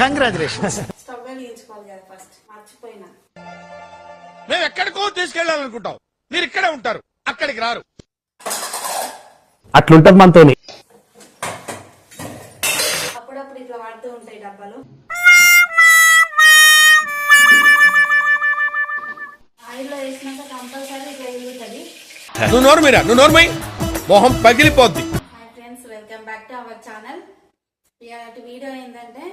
Congratulations stove వెలిగించుకోవాలి కదా first మర్చిపోయినా మేము ఎక్కడికో తీసుకెళ్ళాలనుకుంటాం. మీరు ఇక్కడే ఉంటారు. అక్కడికి రారు. అట్లుంటది మనతోని. అప్పుడప్పుడు ఇట్లా పడుతూ ఉంటాయి డబ్బాలు. ఆయిల్లో వేసినాక కంపల్సరీ ఇట్లా వెలుగుతుంది. నువ్వు నోరు మీరా? నువ్వు నోరు మై మొహం పగిలిపోద్ది. Hi friends welcome back to our channel ఇలాంటి వీడియో ఏంటంటే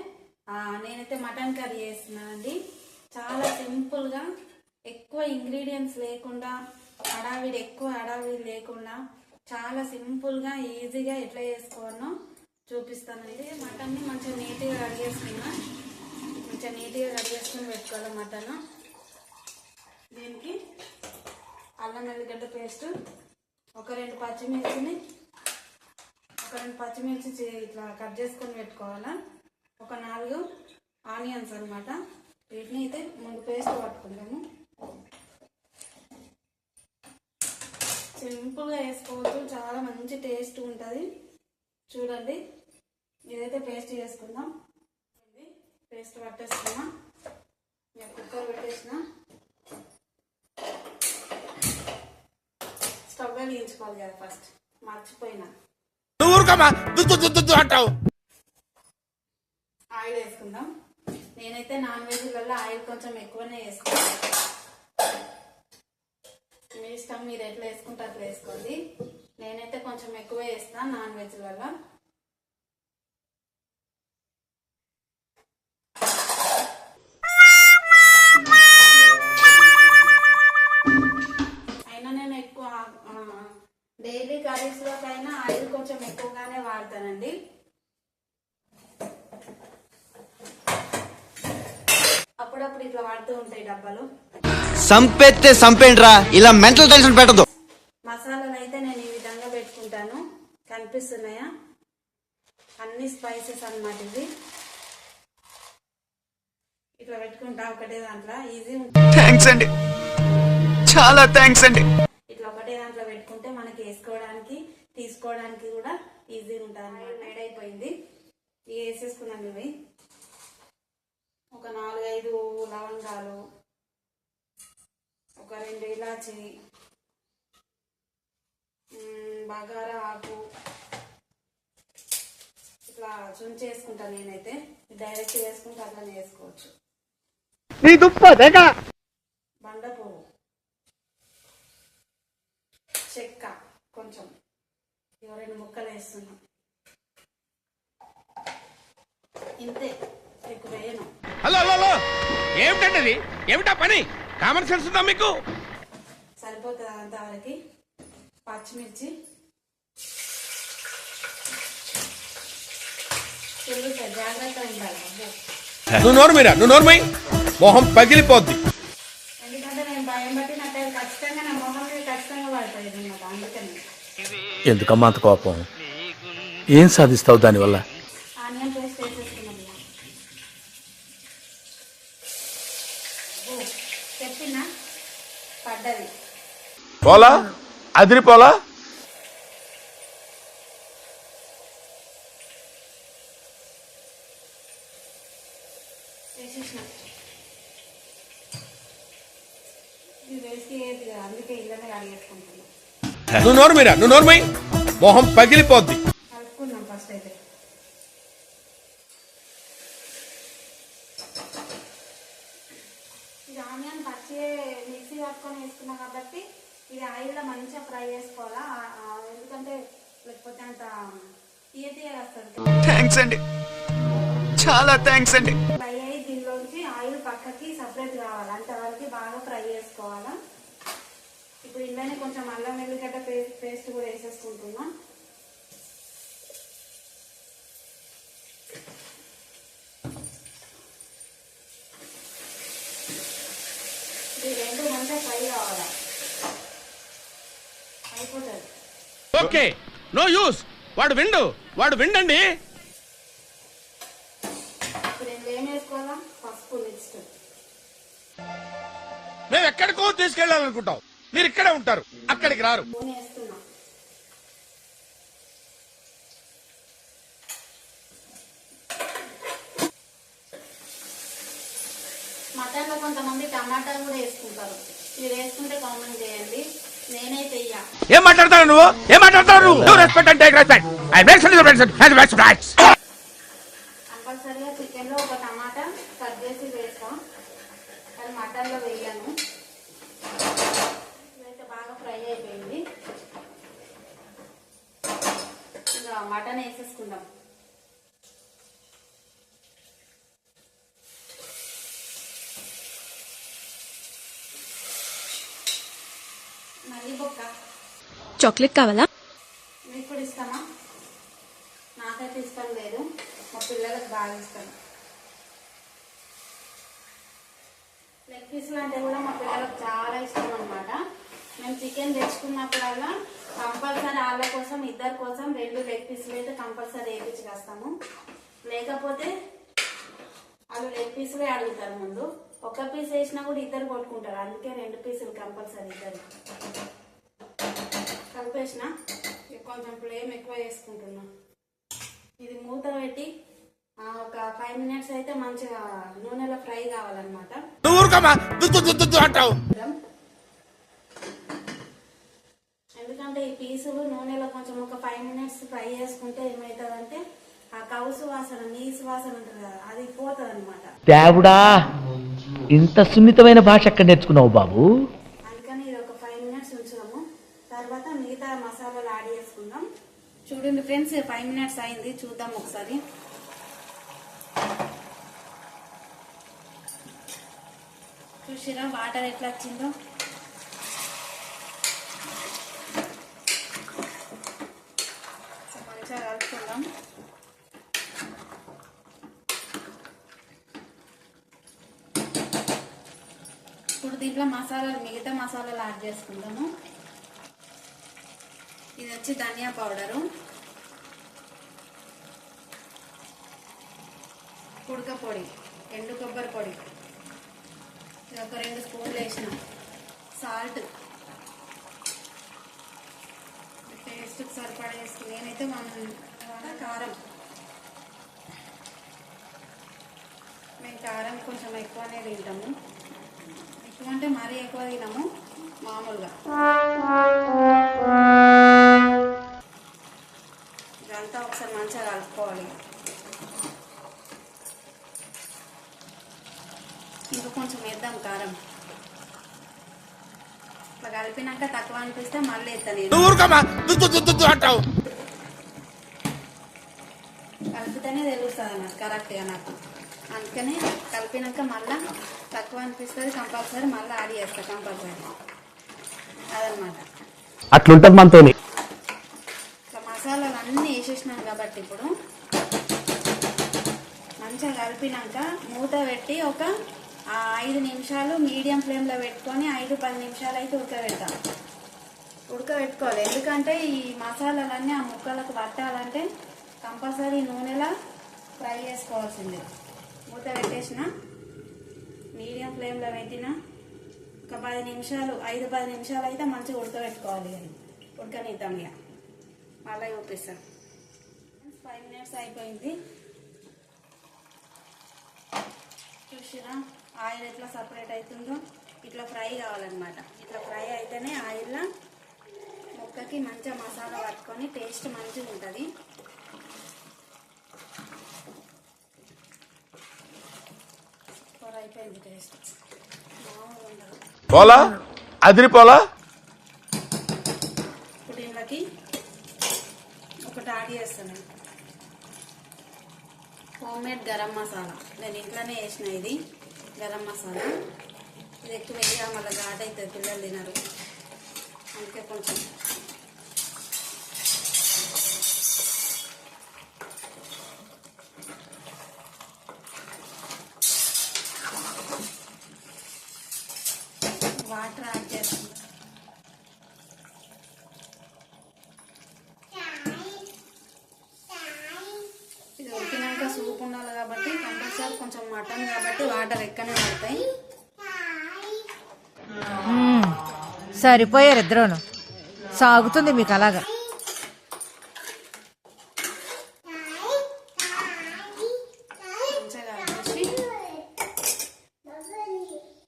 నేనైతే మటన్ కర్రీ చేస్తున్నాను అండి చాలా సింపుల్గా ఎక్కువ ఇంగ్రీడియంట్స్ లేకుండా హడావిడి ఎక్కువ హడావిడి లేకుండా చాలా సింపుల్గా ఈజీగా ఎట్లా చేసుకోవాలో చూపిస్తానండి మటన్ని మంచిగా నీట్గా కడిగేసుకున్నా మంచిగా నీట్గా కడిగేసుకుని పెట్టుకోవాలి మటన్. దీనికి అల్లం వెల్లిగడ్డ పేస్ట్ ఒక రెండు పచ్చిమిర్చిని ఒక రెండు పచ్చిమిర్చి ఇట్లా కట్ చేసుకొని పెట్టుకోవాలా. ఒక నాలుగు ఆనియన్స్ అనమాట వీటిని అయితే ముందు పేస్ట్ పట్టుకుంటాము సింపుల్గా వేసుకోవచ్చు. చాలా మంచి టేస్ట్ ఉంటుంది. చూడండి. ఇదైతే పేస్ట్ చేసుకుందాం. ఇది పేస్ట్ పట్టేసుకున్నా. నేను కుక్కర్ పెట్టేసిన. స్టవ్ వెలిగించుకోవాలి కదా ఫస్ట్. మర్చిపోయినా. అంటావు. ఆయిల్ వేసుకుందాం. నేనైతే నాన్ వెజ్లలో ఆయిల్ కొంచెం ఎక్కువనే వేసుకుంటాను మీ ఇష్టం మీరు ఎట్లా వేసుకుంటే అట్లా వేసుకోండి. నేనైతే కొంచెం ఎక్కువ వేస్తాను నాన్ వెజ్లలో అయినా నేను ఎక్కువ డైలీ కర్రీస్లోకైనా ఆయిల్ కొంచెం ఎక్కువగానే వాడతానండి. అప్పుడప్పుడు ఇట్లా వాడుతూ ఉంటాయి డబ్బాలు. సంపెత్తే సంపేండ్రా ఇలా మెంటల్ టెన్షన్ పెట్టదు మసాలాలు అయితే నేను ఈ విధంగా పెట్టుకుంటాను. కనిపిస్తున్నాయా? అన్ని స్పైసెస్ అన్నమాట ఇది ఇట్లా పెట్టుకుంటా ఒకటే దాంట్లో. ఈజీ థ్యాంక్స్ అండి. చాలా థ్యాంక్స్ అండి. ఇట్లా ఒకటే దాంట్లో పెట్టుకుంటే మనకి వేసుకోవడానికి తీసుకోవడానికి కూడా ఈజీగా ఉంటుంది అన్నమాట నైట్ అయిపోయింది. ఇవి వేసేసుకున్నాను ఇవి. ఒక నాలుగైదు లవంగాలు ఒక రెండు ఇలాచి బగారా ఆకు. ఇట్లా చుంచి వేసుకుంటాను నేనైతే. డైరెక్ట్ వేసుకుంటే అట్లనే వేసుకోవచ్చు. బండ పువ్వు. చెక్క కొంచెం. రెండు ముక్కలు వేస్తున్నాం. ఇంతే. Hello hello hello. ఏమిటండి అది ఏమిటా పని? కామన్ సెన్స్ ఉందా మీకు? సరిపోతుంది అంతవరకు పచ్చిమిర్చి. ఉండాలి. నువ్వు నువ్వు మొహం పగిలిపోద్ది. ఎందుకంటే నేను భయం పట్టినట్టే ఖచ్చితంగా నా మొహం మీద ఖచ్చితంగా పడుతుంది అనమాట అందుకని. ఎందుకమ్మా అంత కోపం? ఏం సాధిస్తావు దానివల్ల ఆనియన్ పేస్ట్ వేసేసుకున్నాం ఇలా. ఓ, చెప్పినా పడ్డది పోలా అదిరిపోలా వేసేసిన ఇది వేసి ఏది కదా అందుకే ఇళ్ళనే కడిగేసుకుంటున్నాం నువ్వు నోరు మీరా? నువ్వు నోరు మై మొహం పగిలిపోద్ది. మిక్సీ పట్టుకొని వేసుకున్నాం కాబట్టి ఇది ఆయిల్లో మంచిగా ఫ్రై చేసుకోవాలా? ఎందుకంటే లేకపోతే అంత తీయ తీయగా వస్తుంది థ్యాంక్స్ అండి. చాలా థ్యాంక్స్ అండి. ఫ్రై అయ్యి దీనిలోంచి ఆయిల్ పక్కకి సపరేట్ కావాలి. అంతవరకు బాగా ఫ్రై చేసుకోవాలా? ఇప్పుడు ఇంట్లోనే కొంచెం అల్లం వెల్లిగడ్డ పేస్ట్ పేస్ట్ కూడా వేసేసుకుంటున్నా. ఇది రెండు మంచిగా ఫ్రై కావాలా? Okay no use. వాడు విండు వాడు విండండి. మేము ఎక్కడికో తీసుకెళ్ళాలనుకుంటాం మీరు ఇక్కడే ఉంటారు అక్కడికి రారు. నూనె వేస్తున్నా మటన్లో కొంతమంది టమాటా కూడా వేసుకుంటారు. మీరు వేసుకుంటే కామెంట్ చేయండి. ఏం మాట్లాడతావు నువ్వు? ఏం మాట్లాడతావు నువ్వు? నువ్వు రెస్పెక్ట్ అంటే రెస్పెక్ట్ ఐ రైట్స్ కంపల్సరీగా చికెన్లో ఒక టమాటా కట్ చేసి వేస్తాం. కానీ మటన్లో వేయను. ఇదైతే బాగా ఫ్రై అయిపోయింది. ఇంకా మటన్ వేసేసుకుందాం మళ్ళీ బొక్క చాక్లెట్ కావాలా? మీకు కూడా ఇస్తామా? నాకైతే ఇష్టం లేదు. మా పిల్లలకు బాగా ఇష్టం. లెగ్ పీసులు అంటే కూడా మా పిల్లలకు చాలా ఇష్టం అనమాట మేము చికెన్ తెచ్చుకున్నప్పుడల్లా కంపల్సరీ వాళ్ళ కోసం ఇద్దరి కోసం రెండు లెగ్ పీసులు అయితే కంపల్సరీ వేయించుకొస్తాము. లేకపోతే వాళ్ళు లెగ్ పీసులే అడుగుతారు ముందు. ఒక పీస్ వేసినా కూడా ఇద్దరు కొట్టుకుంటారు. అందుకే రెండు పీసులు కంపల్సరీ ఇద్దరు. కలిపేసిన కొంచెం ఫ్లేమ్ ఎక్కువ వేసుకుంటున్నా. ఇది మూత పెట్టి ఆ, ఒక ఫైవ్ మినిట్స్ అయితే మంచిగా నూనెలో ఫ్రై కావాలన్నమాట. ఎందుకంటే ఈ పీసులు నూనెలో కొంచెం ఒక ఫైవ్ మినిట్స్ ఫ్రై చేసుకుంటే ఏమవుతుందంటే ఆ కౌసు వాసన నీసు వాసన ఉంటుంది కదా అది పోతుంది అనమాట దేవుడా ఇంత సున్నితమైన భాష ఎక్కడ నేర్చుకున్నావు బాబు అందుకని ఇది ఒక ఫైవ్ మినిట్స్ ఉంచుదాము తర్వాత మిగతా మసాలాలు యాడ్ చేసుకుందాం చూడండి ఫ్రెండ్స్ ఫైవ్ మినిట్స్ అయింది చూద్దాం ఒకసారి. చూసిరా వాటర్ ఎట్లా వచ్చిందో? మంచిగా కలుపుకుందాం. ఇప్పుడు దీంట్లో మసాలాలు మిగతా మసాలాలు యాడ్ చేసుకుందాము. ఇది వచ్చి ధనియా పౌడరు. కుడక పొడి ఎండు కొబ్బరి పొడి. ఇది ఒక రెండు స్పూన్లు వేసిన సాల్ట్. టేస్ట్కి సరిపడా వేసుకుని నేనైతే మన కారం. మేము కారం కొంచెం ఎక్కువనే తింటాము. ఎక్కువ అంటే మరీ ఎక్కువ తినము మామూలుగా. ఇదంతా ఒకసారి మంచిగా కలుపుకోవాలి ఇంకా కొంచెం వేద్దాం కారం ఇట్లా కలిపినాక తక్కువ అనిపిస్తే మళ్ళీ ఎత్తా నేను నువ్వు ఊరుకోమా దుద్దు దుద్దు దుద్దు అంటావు కలిపితేనే తెలుస్తుంది అన్నమాట కరెక్ట్గా నాకు అందుకని కలిపినాక మళ్ళీ తక్కువ అనిపిస్తుంది కంపల్సరీ మళ్ళీ యాడ్ చేస్తా కంపల్సరీ అదనమాట అట్లుంటది మనతోని ఇట్లా మసాలాలు అన్నీ వేసేసినాం ఇప్పుడు మంచిగా కలిపినాక మూత పెట్టి ఒక ఐదు నిమిషాలు మీడియం ఫ్లేమ్లో పెట్టుకొని ఐదు పది నిమిషాలు అయితే ఉడకబెడతాం. ఉడకబెట్టుకోవాలి. ఎందుకంటే ఈ మసాలాలన్నీ ఆ ముక్కలకు పట్టాలంటే కంపల్సరీ నూనెలో ఫ్రై చేసుకోవాల్సిందే. మూత పెట్టేసిన మీడియం ఫ్లేమ్లో పెట్టిన ఒక పది నిమిషాలు ఐదు పది నిమిషాలు అయితే మంచిగా ఉడకబెట్టుకోవాలి. అది ఉడకనిద్దాం ఇక. మళ్ళీ చూపిస్తాను మినిట్స్ అయిపోయింది. చూసిరా? ఆయిల్ ఎట్లా సపరేట్ అవుతుందో ఇట్లా ఫ్రై కావాలన్నమాట. ఇట్లా ఫ్రై అయితేనే ఆయిల్లో ముక్కకి మంచిగా మసాలా పట్టుకొని టేస్ట్ మంచిగా ఉంటుంది. సూపర్ అయిపోయింది టేస్ట్. పోలా? అదిరిపోలా ఇప్పుడు దీనికి ఒకటి యాడ్ చేస్తాను హోమ్ మేడ్ గరం మసాలా నేను ఇంట్లోనే వేసిన ఇది గరం మసాలా ఇది ఎక్కువ వేయగా మళ్ళీ ఘాట్ అవుతుంది పిల్లలు తినరు. అందుకే కొంచెం ఇంకా సూప్ ఉండాలి కాబట్టి కంపల్సరీ కొంచెం మటన్ కాబట్టి వాటర్ ఎక్కనే పడతాయి సరిపోయారు ఇద్దరు సాగుతుంది మీకు అలాగా.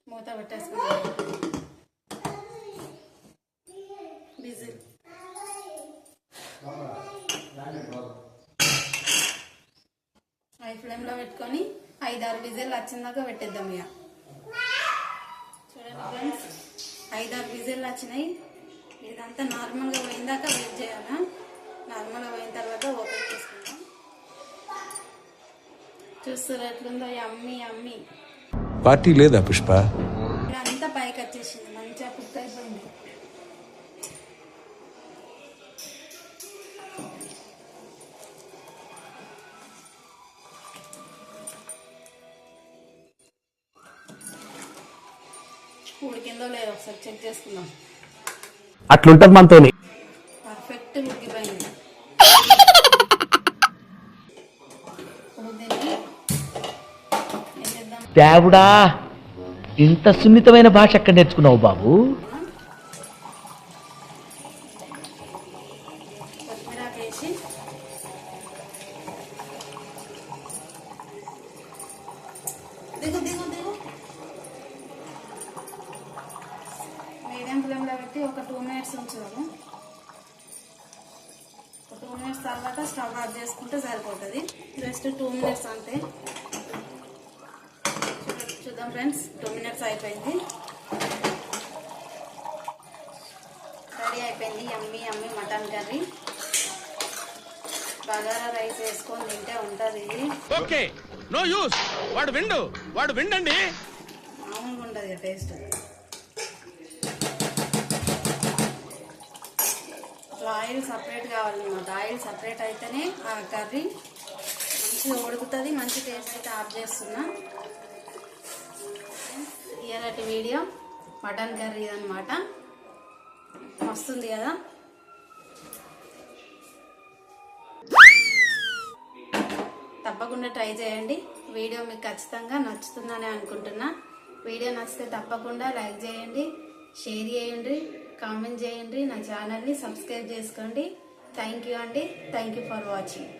మూత పెట్టేసుకోవాలి ఫ్లేమ్లో పెట్టుకొని ఐదారు విజిల్ వచ్చిందాక పెట్టేద్దాం ఇక. చూడండి ఫ్రెండ్స్ ఐదారు విజిల్ వచ్చినాయి. ఇదంతా నార్మల్గా పోయిందాక వెయిట్ చేయాలా? నార్మల్గా పోయిన తర్వాత ఓపెన్ చేసుకుందాం. చూస్తారు ఎట్లుందో అమ్మి అమ్మి. పార్టీ లేదా పుష్ప? ఇదంతా పైకి వచ్చేసింది. ఉడికిందో లేదో ఒకసారి చెక్ చేసుకుందాం. అట్లుంటది పర్ఫెక్ట్ ఉడికిపోయింది చేద్దాం? దేవుడా ఇంత సున్నితమైన భాష ఎక్కడ నేర్చుకున్నావు బాబు? పెట్టి ఒక టూ మినిట్స్ ఉంచుదాము ఒక టూ మినిట్స్ తర్వాత స్టవ్ ఆఫ్ చేసుకుంటే సరిపోతుంది. జస్ట్ టూ మినిట్స్ అంతే. చూద్దాం ఫ్రెండ్స్. టూ మినిట్స్ అయిపోయింది. రెడీ అయిపోయింది. Yummy yummy mutton curry. Bagara rice వేసుకొని తింటే ఉంటుంది. ఇది ఓకే. No use. వాడు విండు. వాడు విండండి. మామూలుగా ఉంటుంది టేస్ట్. అట్లా ఆయిల్ సపరేట్ కావాలన్నమాట. ఆయిల్ సపరేట్ అయితేనే ఆ కర్రీ మంచిగా ఉడుకుతుంది మంచి టేస్ట్ అయితే ఆఫ్ చేస్తున్నా. ఇలాంటి వీడియో. మటన్ కర్రీ అనమాట వస్తుంది కదా? తప్పకుండా ట్రై చేయండి. వీడియో మీకు ఖచ్చితంగా నచ్చుతుందని అనుకుంటున్నా. వీడియో నచ్చితే తప్పకుండా లైక్ చేయండి షేర్ చేయండి. కామెంట్ చేయండి. నా ఛానల్ని సబ్స్క్రైబ్ చేసుకోండి. థ్యాంక్ యూ అండి థ్యాంక్ యూ ఫర్ వాచింగ్